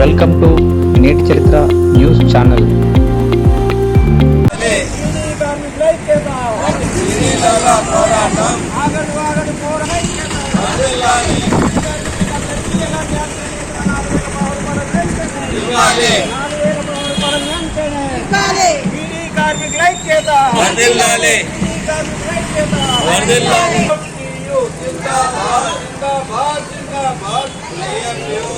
Welcome to నేటి చరిత్ర news channel వర్దిల్లాలి వర్దిల్లాలి జిందాబాద్ జిందాబాద్ జిందాబాద్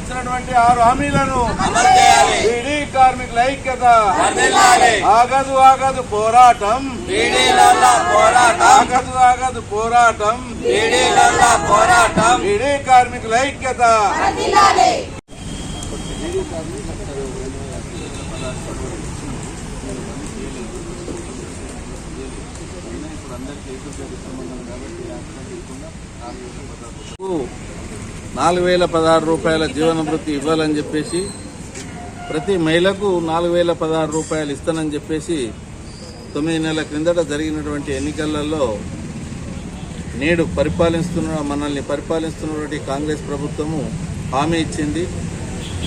ఇచ్చినటువంటి ఆరు హామీలను బీడీ కార్మికుల ఐక్యత ఆగదు ఆగదు పోరాటం ఆగదు ఆగదు పోరాటం పోరాటం. బీడీ కార్మికుల ఐక్యత. నాలుగు వేల పదహారు రూపాయల జీవనభృతి ఇవ్వాలని చెప్పేసి ప్రతి మహిళకు నాలుగు వేల పదహారు రూపాయలు ఇస్తానని చెప్పేసి తొమ్మిది నెలల క్రిందట జరిగినటువంటి ఎన్నికలలో నేడు పరిపాలిస్తున్న మనల్ని పరిపాలిస్తున్నటువంటి కాంగ్రెస్ ప్రభుత్వము హామీ ఇచ్చింది.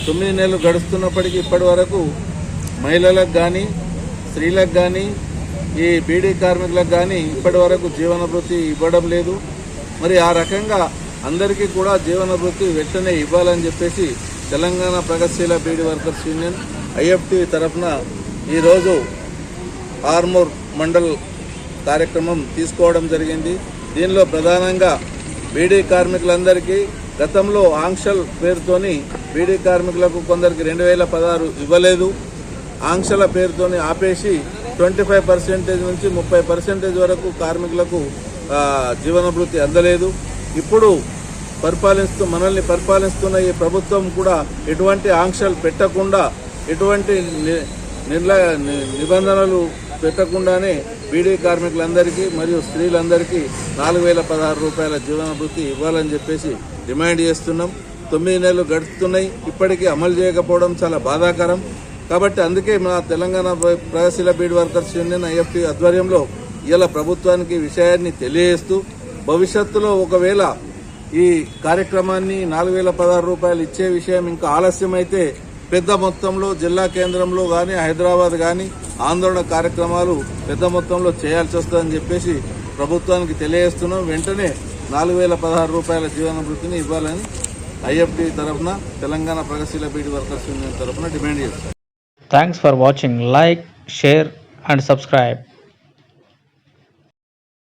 తొమ్మిది నెలలు గడుస్తున్నప్పటికీ ఇప్పటి వరకు మహిళలకు కానీ స్త్రీలకు కానీ ఈ బీడీ కార్మికులకు కానీ ఇప్పటి వరకు జీవనభృతి ఇవ్వడం లేదు. మరి ఆ రకంగా అందరికీ కూడా జీవన వృత్తి వెంటనే ఇవ్వాలని చెప్పేసి తెలంగాణ ప్రగతిశీల బీడీ వర్కర్స్ యూనియన్ ఐఎఫ్టీ తరఫున ఈరోజు ఆర్మూర్ మండల్ కార్యక్రమం తీసుకోవడం జరిగింది. దీనిలో ప్రధానంగా బీడీ కార్మికులందరికీ గతంలో ఆంక్షల్ పేరుతోని బీడీ కార్మికులకు కొందరికి రెండు వేల పదహారు ఇవ్వలేదు. ఆంక్షల పేరుతోని ఆపేసి ట్వంటీ ఫైవ్ పర్సెంటేజ్ నుంచి ముప్పై పర్సెంటేజ్ వరకు కార్మికులకు జీవనభృతి అందలేదు. ఇప్పుడు పరిపాలిస్తూ మనల్ని పరిపాలిస్తున్న ఈ ప్రభుత్వం కూడా ఎటువంటి ఆంక్షలు పెట్టకుండా ఎటువంటి ని- నిర్లయ ని- నిబంధనలు పెట్టకుండానే బీడీ కార్మికులందరికీ మరియు స్త్రీలందరికీ నాలుగు వేల పదహారు రూపాయల జీవనభృతి ఇవ్వాలని చెప్పేసి డిమాండ్ చేస్తున్నాం. తొమ్మిది నెలలు గడుస్తున్నాయి. ఇప్పటికీ అమలు చేయకపోవడం చాలా బాధాకరం. కాబట్టి అందుకే మా తెలంగాణ ప్ర- ప్రగతిశీల బీడ్ వర్కర్స్ యూనియన్ ఐఎఫ్టీ ఆధ్వర్యంలో ఇలా ప్రభుత్వానికి విషయాన్ని తెలియజేస్తూ భవిష్యత్తులో ఒకవేళ ఈ కార్యక్రమాన్ని నాలుగు వేల పదహారు రూపాయలు ఇచ్చే విషయం ఇంకా ఆలస్యమైతే పెద్ద మొత్తంలో జిల్లా కేంద్రంలో కానీ హైదరాబాద్ కానీ ఆందోళన కార్యక్రమాలు పెద్ద మొత్తంలో చేయాల్సి వస్తుందని చెప్పేసి ప్రభుత్వానికి తెలియజేస్తున్నాం. వెంటనే నాలుగు వేల పదహారు రూపాయల జీవన వృత్తిని ఇవ్వాలని ఐఎఫ్టీ తరఫున తెలంగాణ ప్రగతిశీల బీడీ వర్కర్స్ యూనియన్ తరఫున డిమాండ్ చేస్తాం thanks for watching like share and subscribe